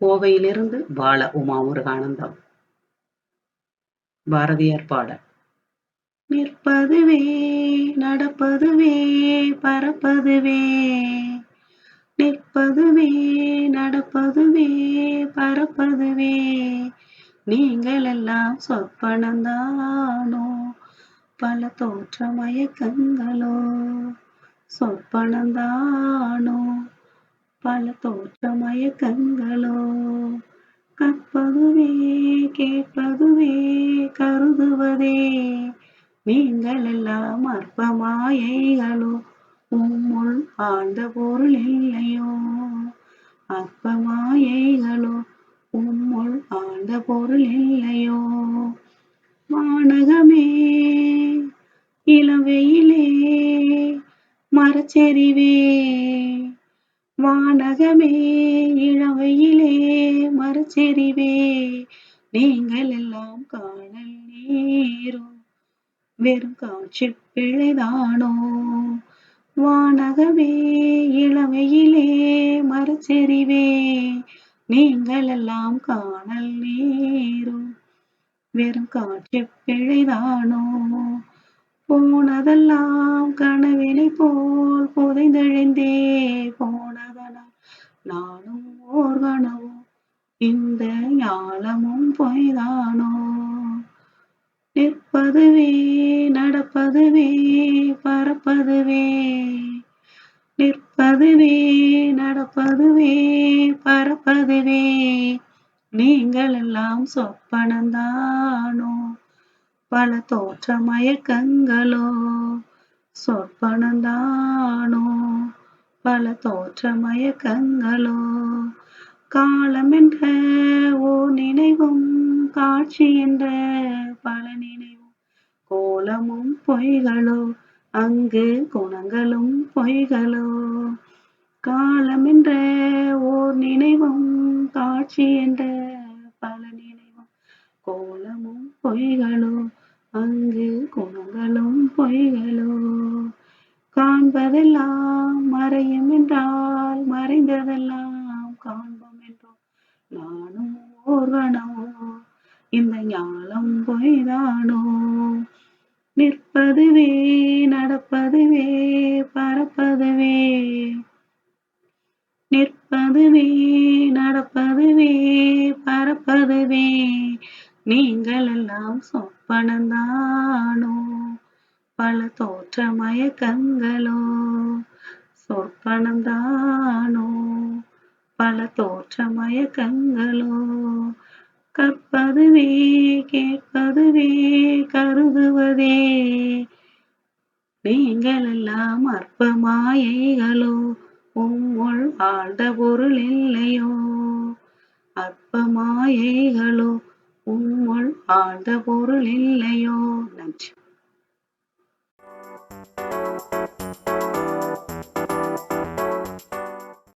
கோவையிலிருந்து பால உமா முருகானந்தம். பாரதியார் பாடல். நிற்பதுவே நடப்பதுவே பறப்பதுவே நிற்பதுவே நடப்பதுவே பறப்பதுவே நீங்கள் எல்லாம் சொற்பனந்தானோ? பல தோற்ற மயக்கங்களோ சொற்பனந்தானோ? பல தோற்ற மயக்கங்களோ கற்பதுவே கேட்பதுவே கருதுவதே. நீங்கள் எல்லாம் அற்ப மாயைகளோ உம்முள் ஆழ்ந்த பொருள் இல்லையோ? அற்ப மாயைகளோ உம்முள் ஆழ்ந்த பொருள் இல்லையோ? வானகமே இளவெயிலே மரச்செறிவே வானகமே இளவையிலே மறுச்செறிவே நீங்கள் எல்லாம் காணல் நீரோ வெறும் காட்சி பிழைதானோ? வானகமே இளவையிலே மறுச்செறிவே நீங்கள் எல்லாம் காணல் நீரோ வெறும் காட்சி பிழைதானோ? போனதெல்லாம் கனவினை போல் புதைந்தெழுந்தே போ நானும் ஓர் கனவோ இந்த ஞானமும் பொய்தானோ? நிற்பதுவே நடப்பதுவே பறப்பதுவே நிற்பதுவே நடப்பதுவே பறப்பதுவே நீங்கள் எல்லாம் சொப்பனந்தானோ பல தோற்ற மயக்கங்களோ சொற்பனந்தானோ? பல தோற்ற மயக்கங்களோ காலம் என்ற ஓ நினைவும் காட்சி என்ற பல நினைவும் கோலமும் பொய்களோ? அங்கு குணங்களும் பொய்களோ? காலம் என்ற ஓர் நினைவும் காட்சி என்ற பல நினைவும் கோலமும் பொய்களோ? அங்கு குணங்களும் பொய்களோ? காண்பதெல்லாம் நானும் ஓர்வனோ இந்த ஞானம் பொய்தானோ? நிற்பதுவே நடப்பதுவே பறப்பதுவே. நிற்பதுவே நடப்பதுவே பறப்பதுவே. நீங்கள் எல்லாம் சொப்பனந்தானோ பல தோற்றமய கங்களோ சொற்பனந்தானோ பல தோற்ற மயக்கங்களோ கற்பதுவே கேட்பதுவே கருதுவதே. நீங்கள் எல்லாம் அற்ப மாயைகளோ உங்கள் ஆழ்ந்த பொருள் இல்லையோ. அற்ப மாயைகளோ உங்கள் ஆழ்ந்த பொருள் இல்லையோ. நன்றி.